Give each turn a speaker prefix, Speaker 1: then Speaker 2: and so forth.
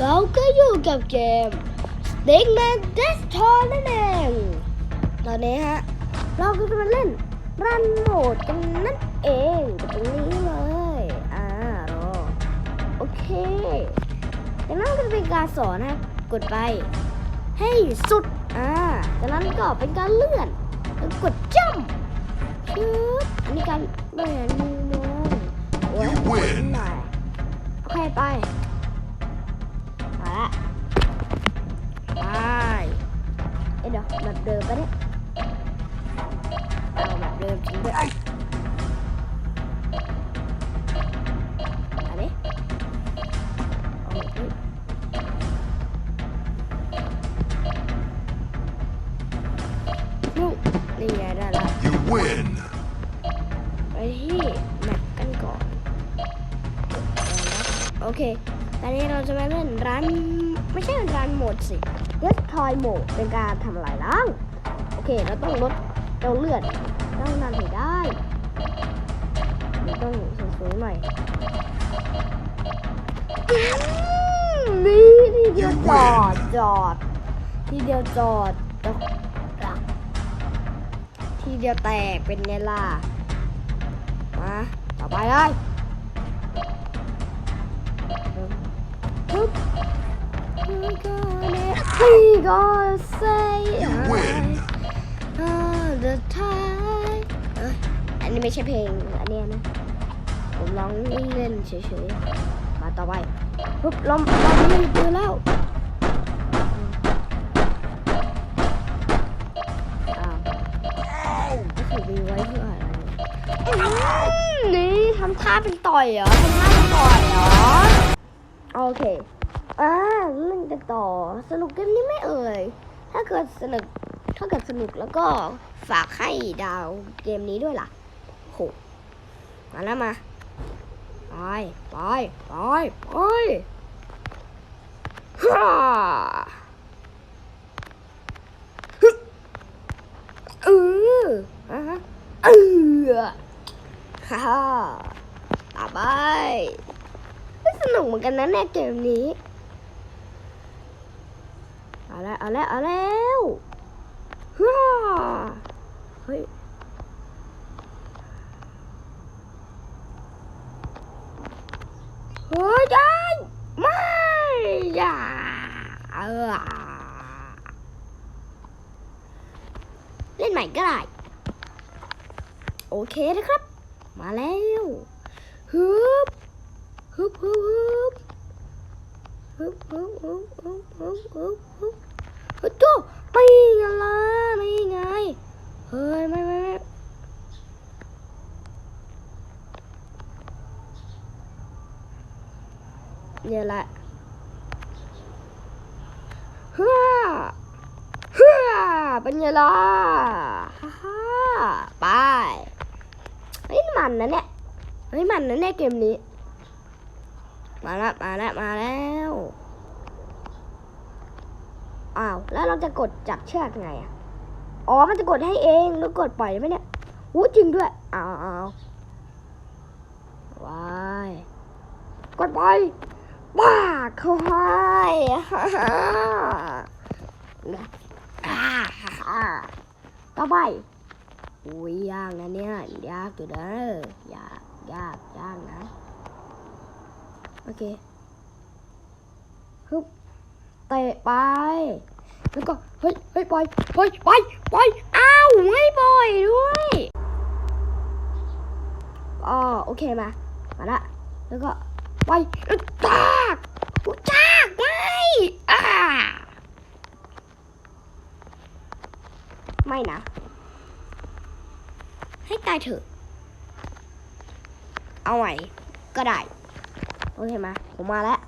Speaker 1: เราก็อยู่กับเกม Stickman Desktop นั่นเอง ตอนนี้ฮะ เราก็จะมาเล่นรันโหมดกันนั่นเองตรงนี้เลย อ่ารอโอเคจากนั้นก็จะเป็นการสอนนะกดไป ให้สุด อ่าจากนั้นก็เป็นการเลื่อนแล้วกดจ้ำชืบอันนี้การบริหารมุมมองโอ้ย
Speaker 2: You win
Speaker 1: หน่อยโอเคไป แบบเดิมปะเนี่ยเอาแบบเดิมจริงด้วยอันนี้เอาอุ๊ยนู่นนี่ไงได้ละ
Speaker 2: You win.
Speaker 1: ไปที่แมปกันก่อน โอเค ตอนนี้เราจะมาเล่นร้าน ไม่ใช่ร้านโหมดสิ เลสทอยโหมดเป็นการทำลายล้าง โอเค เราต้องลดเราเลือดต้องนานให้ได้เดี๋ยวต้องสูงๆหน่อยอืมนี่ทีเดียวจอดจอด ทีเดียวจอดจอดทีเดียวแตกเป็นไงล่ะ มาต่อไปเลยปึ๊บ We gonna we gonna say
Speaker 2: You win.
Speaker 1: all the time เอ้ยอันนี้ไม่ใช่เพลง อันเนี้ยนะ ผมร้องเล่นๆเฉยๆ มาต่อไปปุ๊บลมลมไม่เจอแล้วอ้าวก็คือมีไว้เพื่ออะไรอืมนี่ทำท่าเป็นต่อยเหรอทำท่าเป็นต่อยเหรอ โอเค อ่าเล่นกันต่อสนุกเกมนี้ไม่เอ่ย ถ้าเกิดสนุกถ้าเกิดสนุกแล้วก็ฝากให้ดาวเกมนี้ด้วยล่ะโหมาแล้วมาไปไปไปไปฮ่าฮึเอออะฮะเออฮ่าฮ่าต่อไปสนุกเหมือนกันนะเนี่ยเกมนี้ เอาแล้วเอาแล้วเอาแล้วฮ่าเฮ้ยเฮ้ยไม่อย่าเออเล่นใหม่ก็ได้ โอเคนะครับ มาแล้วฮึบฮึบฮึบฮึบฮึบฮึบฮึบฮึบฮึบฮึบ ไงล่ะไม่ไง เฮ้ย ไม่ไม่ไม่เนี่ยแหละฮ่าฮ่าเป็นไงล่ะฮ่าฮ่าไปเฮ้ยมันนะเนี่ยเฮ้ยมันนะเนี่ยเกมนี้ มาละมาละมาแล้ว อ้าว แล้วเราจะกดจับเชือกไงอะอ๋อ มันจะกดให้เองแล้วกดปล่อยไหมเนี่ยอู้จริงด้วยอ้าวอ้าวว้ายกดปล่อยบ้าเขาให้ฮ่าฮ่าอ่าฮ่าฮ่าต่อไปอุ้ยยากนะเนี่ยยากอยู่เด้อยากยากยากนะ โอเคฮึบ เตะไป แล้วก็ เฮ้ยเฮ้ยปล่อยเฮ้ยปล่อยปล่อยอ้าวไม่ปล่อยด้วยอ๋อโอเคมา มาละ แล้วก็ไปจากกูจากไม่อ่าไม่นะ ให้ตายเถอะ เอาใหม่ก็ได้ โอเคมา ผมมาแล้ว